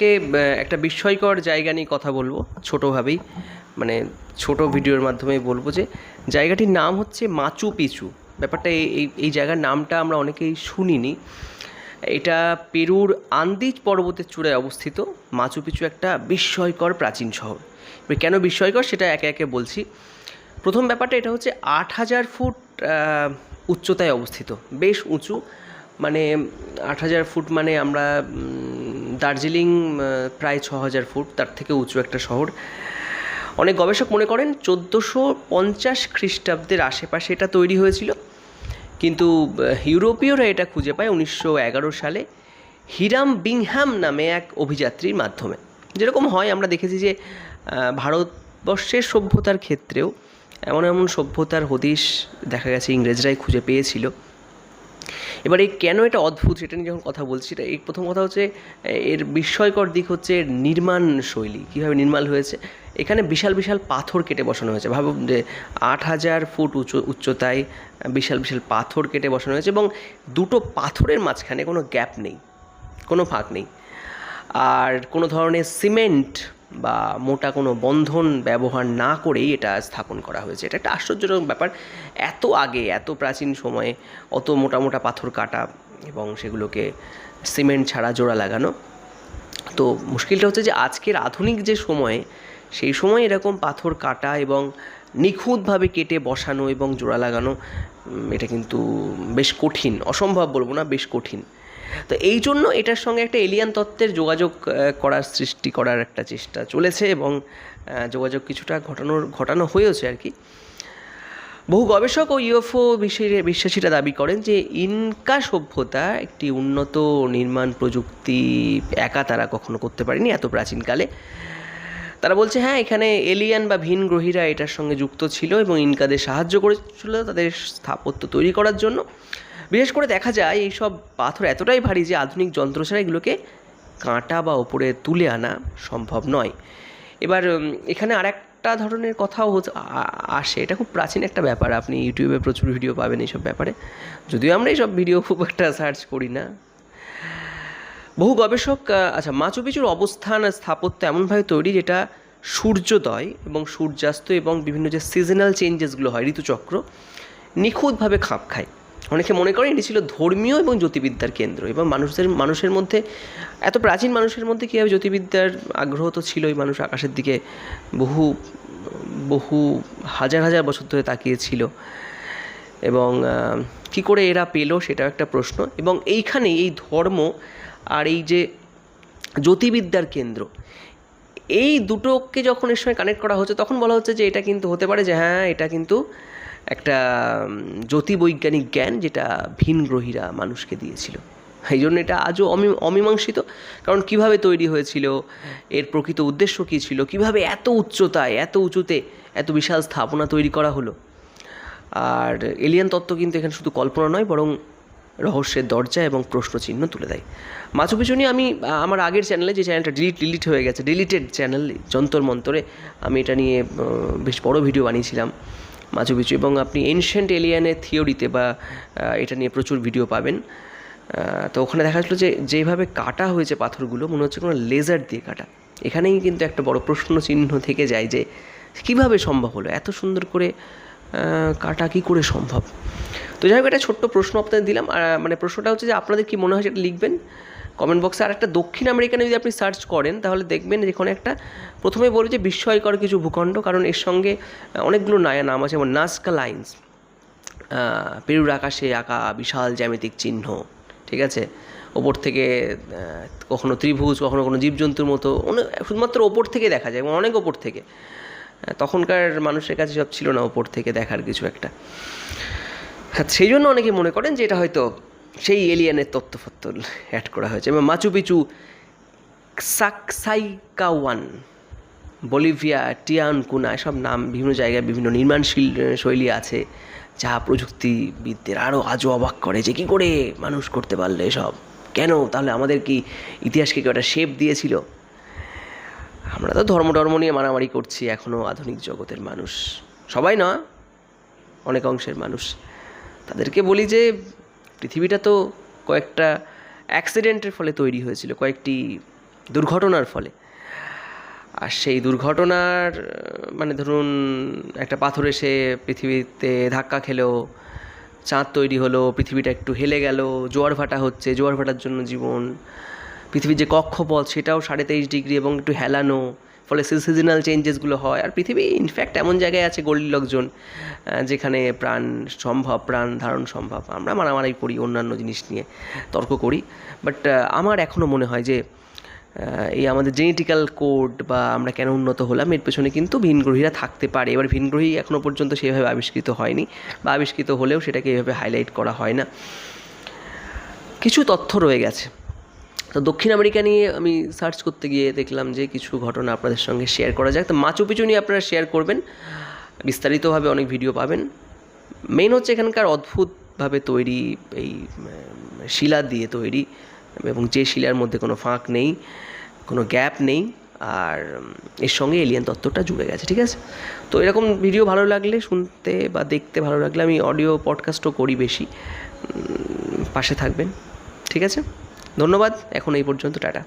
আজকে একটা বিস্ময়কর জায়গা নিয়ে কথা বলব ছোটোভাবেই মানে ছোট ভিডিওর মাধ্যমে বলব যে, জায়গাটির নাম হচ্ছে মাচু পিচু। ব্যাপারটা এই, এই- জায়গার নামটা আমরা অনেকেই শুনিনি। এটা পেরুর আন্দিজ পর্বতের চূড়ায় অবস্থিত। মাচু পিচু একটা বিস্ময়কর প্রাচীন শহর। এবার কেন বিস্ময়কর সেটা একে একে বলছি। প্রথম ব্যাপারটা এটা হচ্ছে আট হাজার ফুট উচ্চতায় অবস্থিত। বেশ উঁচু। মানে আট হাজার ফুট মানে আমরা দার্জিলিং প্রায় ছ হাজার ফুট, তার থেকে উঁচু একটা শহর। অনেক গবেষক মনে করেন চোদ্দোশো পঞ্চাশ খ্রিস্টাব্দের আশেপাশে এটা তৈরি হয়েছিল। কিন্তু ইউরোপীয়রা এটা খুঁজে পায় উনিশশো এগারো সালে হিরাম বিংহ্যাম নামে এক অভিযাত্রীর মাধ্যমে। যেরকম হয়, আমরা দেখেছি যে ভারতবর্ষের সভ্যতার ক্ষেত্রেও এমন এমন সভ্যতার হদিশ দেখা গেছে, ইংরেজরাই খুঁজে পেয়েছিল। এবার এই কেন এটা অদ্ভুত সেটা নিয়ে যখন কথা বলছি, এটা এই প্রথম কথা হচ্ছে, এর বিস্ময়কর দিক হচ্ছে নির্মাণ শৈলী, কীভাবে নির্মাণ হয়েছে। এখানে বিশাল বিশাল পাথর কেটে বসানো হয়েছে। ভাবুন যে আট হাজার ফুট উচ্চ উচ্চতায় বিশাল বিশাল পাথর কেটে বসানো হয়েছে এবং দুটো পাথরের মাঝখানে কোনো গ্যাপ নেই, কোনো ফাঁক নেই। আর কোনো ধরনের সিমেন্ট বা মোটা কোনো বন্ধন ব্যবহার না করেই এটা স্থাপন করা হয়েছে। এটা একটা আশ্চর্যজনক ব্যাপার। এত আগে, এত প্রাচীন সময়ে অত মোটা মোটা পাথর কাটা এবং সেগুলোকে সিমেন্ট ছাড়া জোড়া লাগানো। তো মুশকিলটা হচ্ছে যে আজকের আধুনিক যে সময়ে, সেই সময় এরকম পাথর কাটা এবং নিখুঁতভাবে কেটে বসানো এবং জোড়া লাগানো এটা কিন্তু বেশ কঠিন, অসম্ভব বলব না, বেশ কঠিন। তো এই জন্য এটার সঙ্গে একটা এলিয়ান তত্ত্বের যোগাযোগ করার সৃষ্টি করার একটা চেষ্টা চলেছে এবং যোগাযোগ কিছুটা ঘটানোর, ঘটানো হয়েছে আর কি। বহু গবেষক ও ইউএফও বিশ্বাসীরা দাবি করেন যে ইনকা সভ্যতা একটি উন্নত নির্মাণ প্রযুক্তি একা তারা কখনো করতে পারেনি এত প্রাচীনকালে। তারা বলছে হ্যাঁ এখানে এলিয়ান বা ভিন গ্রহীরা এটার সঙ্গে যুক্ত ছিল এবং ইনকাদের সাহায্য করেছিল তাদের স্থাপত্য তৈরি করার জন্য। বিশেষ করে দেখা যায় এই সব পাথর এতটাই ভারী যে আধুনিক যন্ত্র ছাড়া এগুলোকে কাঁটা বা ওপরে তুলে আনা সম্ভব নয়। এবার এখানে আরেকটা ধরনের কথাও আসে। এটা খুব প্রাচীন একটা ব্যাপার। আপনি ইউটিউবে প্রচুর ভিডিও পাবেন এইসব ব্যাপারে। যদিও আমরা এইসব ভিডিও খুব একটা সার্চ করি না। বহু গবেষক আচ্ছা মাচু পিচুর অবস্থান স্থাপত্য এমনভাবে তৈরি যেটা সূর্যোদয় এবং সূর্যাস্ত এবং বিভিন্ন যে সিজনাল চেঞ্জেসগুলো হয়, ঋতুচক্র, নিখুঁতভাবে খাপ খায়। অনেকে মনে করেন এটি ছিল ধর্মীয় এবং জ্যোতির্বিদ্যার কেন্দ্র এবং মানুষদের, মানুষের মধ্যে, এত প্রাচীন মানুষের মধ্যে কীভাবে জ্যোতির্বিদ্যার আগ্রহ তো ছিলই, মানুষ আকাশের দিকে বহু বহু হাজার হাজার বছর ধরে তাকিয়েছিল এবং কী করে এরা পেল সেটাও একটা প্রশ্ন। এবং এইখানে এই ধর্ম আর এই যে জ্যোতির্বিদ্যার কেন্দ্র এই দুটোকে যখন এর সঙ্গে কানেক্ট করা হচ্ছে তখন বলা হচ্ছে যে এটা কিন্তু হতে পারে যে হ্যাঁ এটা কিন্তু একটা উম, জ্যোতির্বৈজ্ঞানিক জ্ঞান যেটা ভিনগ্রহীরা মানুষকে দিয়েছিল। এই জন্য এটা আজও অমি অমীমাংসিত। কারণ কীভাবে তৈরি হয়েছিল এর প্রকৃত উদ্দেশ্য কী ছিল কীভাবে এত উচ্চতায় এত উঁচুতে এত বিশাল স্থাপনা তৈরি করা হলো আর এলিয়ান তত্ত্ব কিন্তু এখানে শুধু কল্পনা নয়, বরং রহস্যের দরজা এবং প্রশ্নচিহ্ন তুলে দেয়। মাছু পিছু নিয়ে আমি আমার আগের চ্যানেলে যে চ্যানেলটা ডিলিট ডিলিট হয়ে গেছে ডিলিটেড চ্যানেল যন্তর মন্তরে আমি এটা নিয়ে বেশ বড় ভিডিও বানিয়েছিলাম মাছু পিছু। এবং আপনি এনশিয়েন্ট এলিয়ানের থিওরিতে বা এটা নিয়ে প্রচুর ভিডিও পাবেন। তো ওখানে দেখা যাচ্ছিল যে, যেভাবে কাটা হয়েছে পাথরগুলো, মনে হচ্ছে কোনো লেজার দিয়ে কাটা। এখানেই কিন্তু একটা বড় প্রশ্ন চিহ্ন থেকে যায় যে, কীভাবে সম্ভব হলো? এত সুন্দর করে কাটা কী করে সম্ভব? তো যাই হোক একটা ছোট্ট প্রশ্ন আপনাদের দিলাম। মানে প্রশ্নটা হচ্ছে যে আপনাদের কি মনে হয় সেটা লিখবেন কমেন্ট বক্সে আর একটা দক্ষিণ আমেরিকানে যদি আপনি সার্চ করেন, তাহলে দেখবেন যেখানে একটা, প্রথমে বলবে যে বিস্ময়কর কিছু ভূখণ্ড, কারণ এর সঙ্গে অনেকগুলো নায়া নাম আছে, যেমন নাস্কা লাইন্স পেরুর আকাশে আঁকা বিশাল জ্যামিতিক চিহ্ন, ঠিক আছে? ওপর থেকে কখনো ত্রিভুজ, কখনো কোনো জীবজন্তুর মতো, অনেক, শুধুমাত্র ওপর থেকে দেখা যায়, এবং অনেক ওপর থেকে। তখনকার মানুষের কাছে সব ছিল না ওপর থেকে দেখার কিছু একটা। হ্যাঁ সেই জন্য অনেকে মনে করেন যে এটা হয়তো সেই এলিয়ানের তত্ত্বফত্ত্ব অ্যাড করা হয়েছে। এবং মাচু পিচু সাকসাইকাওয়ান, বলিভিয়া, টিয়ানকুনা, এসব নাম বিভিন্ন জায়গায় বিভিন্ন নির্মাণশীল শৈলী আছে যা প্রযুক্তিবিদদের আরও আজও অবাক করে যে কী করে মানুষ করতে পারলে এসব। কেন? তাহলে আমাদের কি ইতিহাসকে কেউ একটা শেপ দিয়েছিল? আমরা তো ধর্ম টর্ম নিয়ে মারামারি করছি এখনও আধুনিক জগতের মানুষ। সবাই না, অনেক অংশের মানুষ। তাদেরকে বলি যে, পৃথিবীটা তো কয়েকটা অ্যাক্সিডেন্টের ফলে তৈরি হয়েছিল, কয়েকটি দুর্ঘটনার ফলে। আর সেই দুর্ঘটনার মানে ধরুন, একটা পাথর এসে পৃথিবীতে ধাক্কা খেলো, চাঁদ তৈরি হলো, পৃথিবীটা একটু হেলে গেল, জোয়ার ভাটা হচ্ছে, জোয়ার ভাটার জন্য জীবন পৃথিবীর যে কক্ষপথ, সেটাও সাড়ে তেইশ ডিগ্রি এবং একটু হেলানো, ফলে সিজনাল চেঞ্জেসগুলো হয়। আর পৃথিবী ইনফ্যাক্ট এমন জায়গায় আছে গলির লোকজন যেখানে প্রাণ সম্ভব, প্রাণ ধারণ সম্ভব। আমরা মারামারি করি, অন্যান্য জিনিস নিয়ে তর্ক করি। বাট আমার এখনও মনে হয় যে এই আমাদের জেনেটিক্যাল কোড বা আমরা কেন উন্নত হলাম, এর পেছনে কিন্তু ভিনগ্রহীরা থাকতে পারে। এবার ভিনগ্রহী এখনও পর্যন্ত সেভাবে আবিষ্কৃত হয়নি বা আবিষ্কৃত হলেও সেটাকে এভাবে হাইলাইট করা হয় না। কিছু তথ্য রয়ে গেছে। তো দক্ষিণ আমেরিকা নিয়ে আমি সার্চ করতে গিয়ে দেখলাম যে কিছু ঘটনা আপনাদের সঙ্গে শেয়ার করা যাক। তো মাচু পিছু নিয়ে আপনারা শেয়ার করবেন। বিস্তারিতভাবে অনেক ভিডিও পাবেন। মেন হচ্ছে এখানকার অদ্ভুতভাবে তৈরি এই শিলা দিয়ে তৈরি এবং যে শিলার মধ্যে কোনো ফাঁক নেই, কোনো গ্যাপ নেই আর এর সঙ্গে এলিয়ান তত্ত্বটা জুড়ে গেছে, ঠিক আছে? তো এরকম ভিডিও ভালো লাগলে শুনতে বা দেখতে ভালো লাগলে আমি অডিও পডকাস্টও করি বেশি। পাশে থাকবেন, ঠিক আছে? ধন্যবাদ এখন এই পর্যন্ত টাটা।